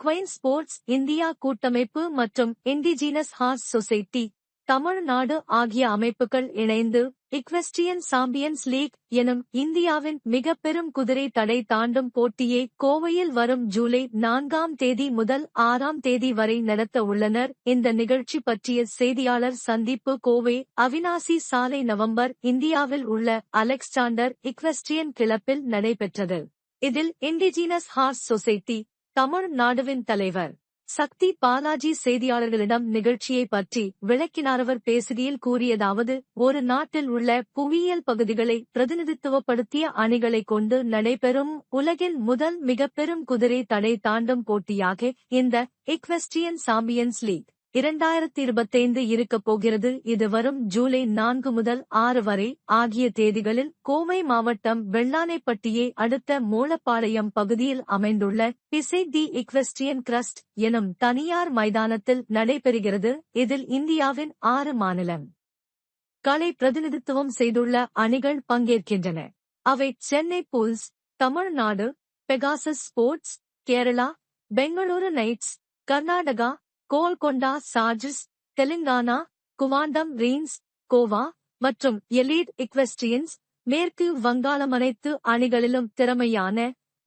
Equine sports India கூட்டமைப்பு மற்றும் indigenous horse society Tamil Nadu ஆகிய அமைப்புகள் இணைந்து இக்வெஸ்டியன் சாம்பியன்ஸ் லீக் எனும் இந்தியாவின் மிக பெரும் குதிரை தடை தாண்டும் போட்டியை கோவையில் வரும் ஜூலை நான்காம் தேதி முதல் ஆறாம் தேதி வரை நடத்த உள்ளனர். இந்த நிகழ்ச்சி பற்றிய செய்தியாளர் சந்திப்பு கோவை. அவினாசி சாலை நவம்பர் இந்தியாவில் உள்ள அலெக்சாண்டர் இக்வெஸ்டியன் கிளப்பில் நடைபெற்றது. இதில் இண்டிஜினஸ் ஹார்ஸ் சொசைட்டி தமிழ்நாடுவின் தலைவர். சக்தி பாலாஜி செய்தியாளர்களிடம் நிகழ்ச்சியை பற்றி விளக்கினாரவர் பேசுகையில் கூறியதாவது ஒரு நாட்டில் உள்ள புவியியல் பகுதிகளை பிரதிநிதித்துவப்படுத்திய அணிகளை கொண்டு நடைபெறும் உலகின் முதல் மிகப்பெரும் குதிரை தடை தாண்டும் போட்டியாக இந்த இக்வெஸ்டியன் சாம்பியன்ஸ் லீக் இரண்டாயிரத்தி இருபத்தைந்து இருக்கப் போகிறது. இது வரும் ஜூலை நான்கு முதல் ஆறு வரை ஆகிய தேதிகளில் கோவை மாவட்டம் வெள்ளானைப்பட்டியை அடுத்த மூலப்பாளையம் பகுதியில் அமைந்துள்ள பிசை தி இக்வெஸ்டியன் கிரஸ்ட் எனும் தனியார் மைதானத்தில் நடைபெறுகிறது. இதில் இந்தியாவின் ஆறு மாநிலம் கலை பிரதிநிதித்துவம் செய்துள்ள அணிகள் பங்கேற்கின்றன. அவை Chennai bulls Tamil Nadu Pegasus sports Kerala Bengaluru knights Karnataka Golconda chargers Telangana quantum reins Goa மற்றும் எலீட் இக்வெஸ்டியன்ஸ் மேற்கு வங்காளம் அனைத்து அணிகளிலும் திறமையான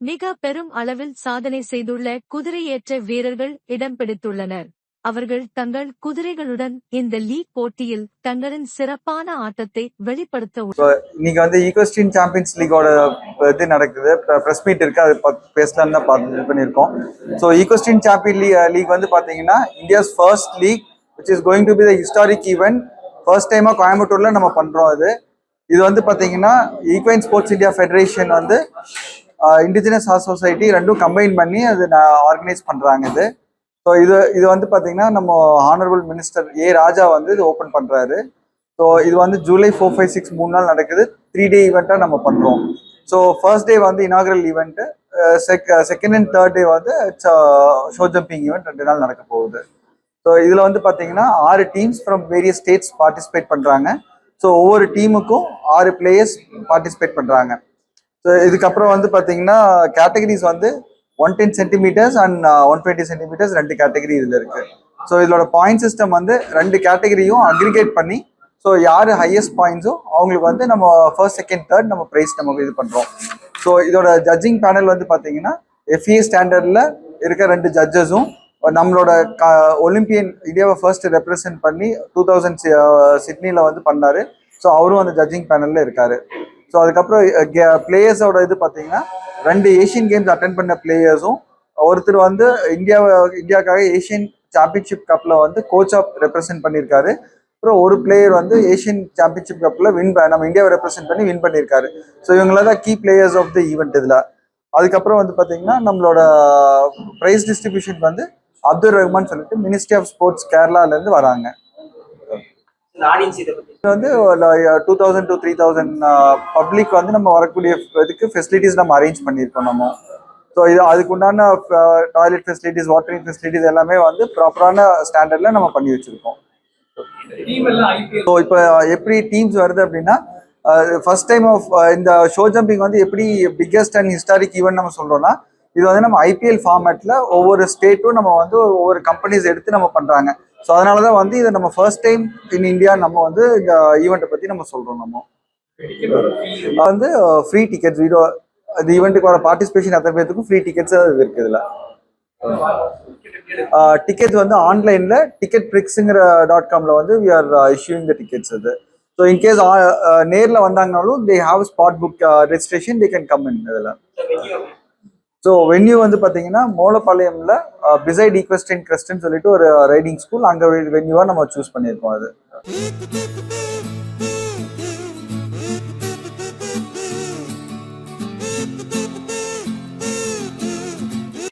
மிக பெரும் அளவில் சாதனை செய்துள்ள குதிரையேற்ற வீரர்கள் இடம்பிடித்துள்ளனர் அவர்கள் தங்கள் குதிரைகளுடன் இந்த லீக் போட்டியில் தங்களின் சிறப்பான ஆட்டத்தை வெளிப்படுத்த இன்னைக்கு வந்து ஈகோஸ்டின் சாம்பியன்ஸ் லீகோட இது நடக்குது. ப்ரெஸ் மீட் இருக்கு. அது பத்- பேசலாம்னு தான் பார்த்து இது பண்ணியிருக்கோம். So equestrian champion league league வந்து பார்த்தீங்கன்னா India's first league which is going to be the historic event first டைமாக கோயம்புத்தூர்ல நம்ம பண்ணுறோம் இது இது வந்து பார்த்தீங்கன்னா ஈக்வைன் ஸ்போர்ட்ஸ் இந்தியா ஃபெடரேஷன் வந்து இண்டிஜினஸ் ஹார்ஸ் சொசைட்டி ரெண்டும் கம்பைன் பண்ணி அது ஆர்கனைஸ் பண்ணுறாங்க இது. ஸோ இது இது வந்து பார்த்தீங்கன்னா நம்ம ஹானரபிள் மினிஸ்டர் ஏ ராஜா வந்து இது ஓப்பன் பண்ணுறாரு ஸோ இது வந்து ஜூலை ஃபோர் ஃபைவ் சிக்ஸ் மூணு நாள் நடக்குது. த்ரீ டே ஈவெண்ட்டாக நம்ம பண்ணுறோம் ஸோ ஃபர்ஸ்ட் டே வந்து இனாகரல் ஈவெண்ட்டு செக் செகண்ட் அண்ட் தேர்ட் டே வந்து இட்ஸ் ஷோ ஜம்பிங் ஈவெண்ட் ரெண்டு நாள் நடக்க போகுது. ஸோ இதில் வந்து பார்த்தீங்கன்னா ஆறு teams from various states participate பண்ணுறாங்க ஸோ ஒவ்வொரு டீமுக்கும் ஆறு பிளேயர்ஸ் பார்ட்டிசிபேட் பண்ணுறாங்க ஸோ இதுக்கப்புறம் வந்து பார்த்தீங்கன்னா கேட்டகரிஸ் வந்து one ten centimetres and one twenty centimetres ரெண்டு கேட்டகரி இதில் இருக்கு. ஸோ இதோட பாயிண்ட் சிஸ்டம் வந்து ரெண்டு கேட்டகரியும் அக்ரிகேட் பண்ணி ஸோ யார் ஹையஸ்ட் பாயிண்ட்ஸோ அவங்களுக்கு வந்து நம்ம ஃபர்ஸ்ட் செகண்ட் தேர்ட் நம்ம ப்ரைஸ் நம்ம இது பண்ணுறோம் ஸோ இதோட ஜட்ஜிங் பேனல் வந்து பார்த்தீங்கன்னா எஃப்ஏ ஸ்டாண்டர்டில் இருக்க ரெண்டு ஜட்ஜஸும் நம்மளோட ஒலிம்பியன் இந்தியாவை ஃபர்ஸ்ட் ரெப்ரசென்ட் பண்ணி டூ தௌசண்ட் சிட்னியில் வந்து பண்ணார். ஸோ அவரும் அந்த ஜட்ஜிங் பேனலில் இருக்கார். ஸோ அதுக்கப்புறம் uh, பிளேயர்ஸோட இது பார்த்தீங்கன்னா ரெண்டு ஏஷியன் கேம்ஸ் அட்டன் பண்ண பிளேயர்ஸும் ஒருத்தர் வந்து இந்தியாவை இந்தியாவுக்காக ஏஷியன் சாம்பியன்ஷிப் கப்பில் வந்து கோச்சாக ரெப்ரசென்ட் பண்ணியிருக்காரு அப்புறம் ஒரு பிளேயர் வந்து ஏஷியன் சாம்பியன்ஷிப் கப்பில் வின் நம்ம இந்தியாவை ரெப்ரசென்ட் பண்ணி வின் பண்ணியிருக்காரு ஸோ இவங்கள தான் key players of the event இதில். அதுக்கப்புறம் வந்து பார்த்தீங்கன்னா நம்மளோட ப்ரைஸ் டிஸ்ட்ரிபியூஷன் வந்து அப்துல் ரஹ்மான் சொல்லிட்டு மினிஸ்ட்ரி ஆஃப் ஸ்போர்ட்ஸ் கேரளாலேருந்து வராங்க ஆடியன்ஸ் இதை பத்தி இது வந்து two thousand to three thousand public வந்து நம்ம வரக்கூடிய இதுக்கு ஃபெசிலிட்டிஸ் நம்ம அரேஞ்ச் பண்ணியிருக்கோம் நம்ம. ஸோ இது அதுக்கு உண்டான டாய்லெட் ஃபெசிலிட்டிஸ் வாட்டரிங் ஃபெசிலிட்டிஸ் எல்லாமே வந்து ப்ராப்பரான ஸ்டாண்டர்டில் நம்ம பண்ணி வச்சுருக்கோம். டீம் எல்லாம் ஐபிஎல் ஸோ இப்போ எப்படி டீம்ஸ் வருது அப்படின்னா ஃபர்ஸ்ட் டைம் ஆஃப் இந்த ஷோ ஜம்பிங் வந்து எப்படி பிக்கெஸ்ட் அண்ட் ஹிஸ்டாரிக் ஈவெண்ட் நம்ம சொல்றோம்னா இது வந்து நம்ம ஐபிஎல் ஃபார்மேட்ல ஒவ்வொரு ஸ்டேட்டும் நம்ம வந்து ஒவ்வொரு கம்பெனிஸ் எடுத்து நம்ம பண்றாங்க. ஸோ அதனால தான் வந்து இதை நம்ம ஃபர்ஸ்ட் டைம் இன் இந்தியா நம்ம வந்து இந்த ஈவெண்ட்டை பத்தி நம்ம சொல்றோம் நம்ம. வந்து ஃப்ரீ டிக்கெட்ஸ் வீடியோ இந்த ஈவெண்ட்டுக்கு வர பார்ட்டிசிபேஷன் அத்தனை பேர்த்துக்கும் ஃப்ரீ டிக்கெட்ஸ் இருக்குது இதில் டிக்கெட் வந்து ஆன்லைன்ல டிக்கெட் பிரிக்ஸுங்கிற டாட் காம்ல வந்து we are issuing the tickets அது. ஸோ இன்கேஸ் நேர்ல வந்தாங்கனாலும் they have spot book registration they can come in இதில். ஸோ வென்யூ வந்து பார்த்தீங்கன்னா மோலப்பாளையம்ல பிசைட் uh, ஈக்வெஸ்டின் கிரஸ்ட்னு சொல்லிட்டு ஒரு ரைடிங் ஸ்கூல் அங்கே வென்யூவாக நம்ம சூஸ் பண்ணியிருக்கோம் அது.